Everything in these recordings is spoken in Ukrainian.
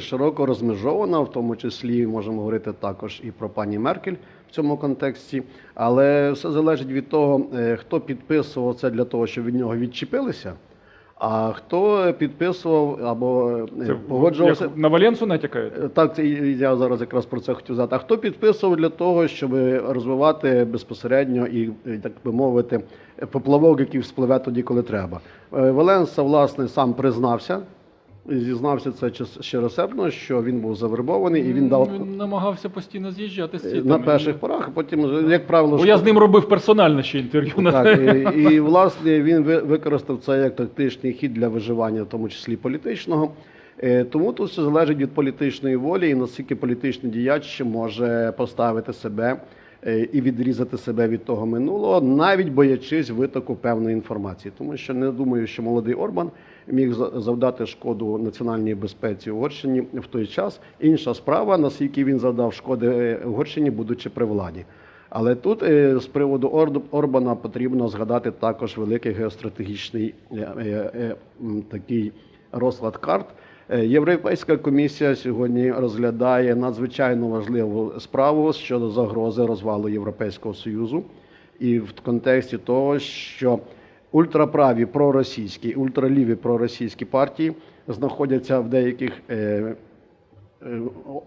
Широко розмежована, в тому числі можемо говорити також і про пані Меркель в цьому контексті. Але все залежить від того, е, хто підписував це для того, щоб від нього відчепилися, а хто підписував або е, Це погоджувався. як на Валенсу натякають? Е, Так, це я зараз якраз про це хотів сказати. А хто підписував для того, щоб розвивати безпосередньо і, так би мовити, поплавок, який вспливе тоді, коли треба? Валенса, власне, сам признався. Зізнався це чис- щиросердно, що він був завербований і він дав Він намагався постійно з'їжджати з цітами. на перших порах, а потім, як правило, Бо я з ним робив персонально ще інтерв'ю. на так, і, і власне він ви- використав це як тактичний хід для виживання, в тому числі політичного. Е, Тому тут все залежить від політичної волі і наскільки політичний діяч може поставити себе е, і відрізати себе від того минулого, навіть боячись витоку певної інформації. Тому що не думаю, що молодий Орбан міг за- завдати шкоду національній безпеці Угорщині в той час. Інша справа, наскільки він завдав шкоди е, Угорщині, будучи при владі. Але тут е, з приводу Орбана потрібно згадати також великий геостратегічний е, такий розклад карт. Європейська комісія сьогодні розглядає надзвичайно важливу справу щодо загрози розвалу Європейського союзу, і в контексті того, що ультраправі проросійські, ультраліві проросійські партії знаходяться в деяких е, е,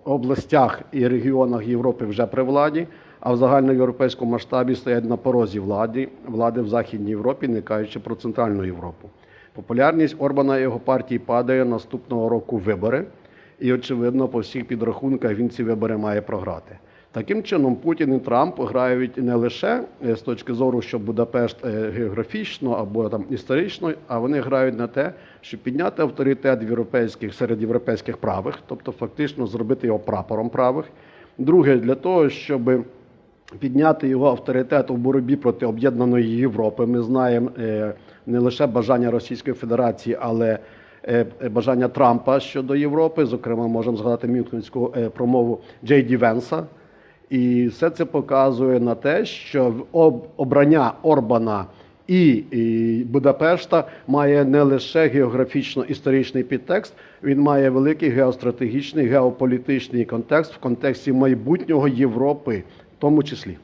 областях і регіонах Європи вже при владі, а в загальноєвропейському масштабі стоять на порозі влади, влади в Західній Європі, не кажучи про Центральну Європу. Популярність Орбана і його партії падає наступного року вибори, і очевидно, по всіх підрахунках він ці вибори має програти. Таким чином, Путін і Трамп грають не лише е, з точки зору, що Будапешт е, географічно або там історично, а вони грають на те, щоб підняти авторитет в європейських серед європейських правих, тобто фактично зробити його прапором правих. Друге, для того, щоб підняти його авторитет у боротьбі проти об'єднаної Європи. Ми знаємо е, не лише бажання Російської Федерації, але бажання Трампа щодо Європи. Зокрема, можемо згадати Мюнхенську промову Джей Ді Венса. І все це показує на те, що обрання Орбана і Будапешта має не лише географічно-історичний підтекст, він має великий геостратегічний, геополітичний контекст в контексті майбутнього Європи, в тому числі.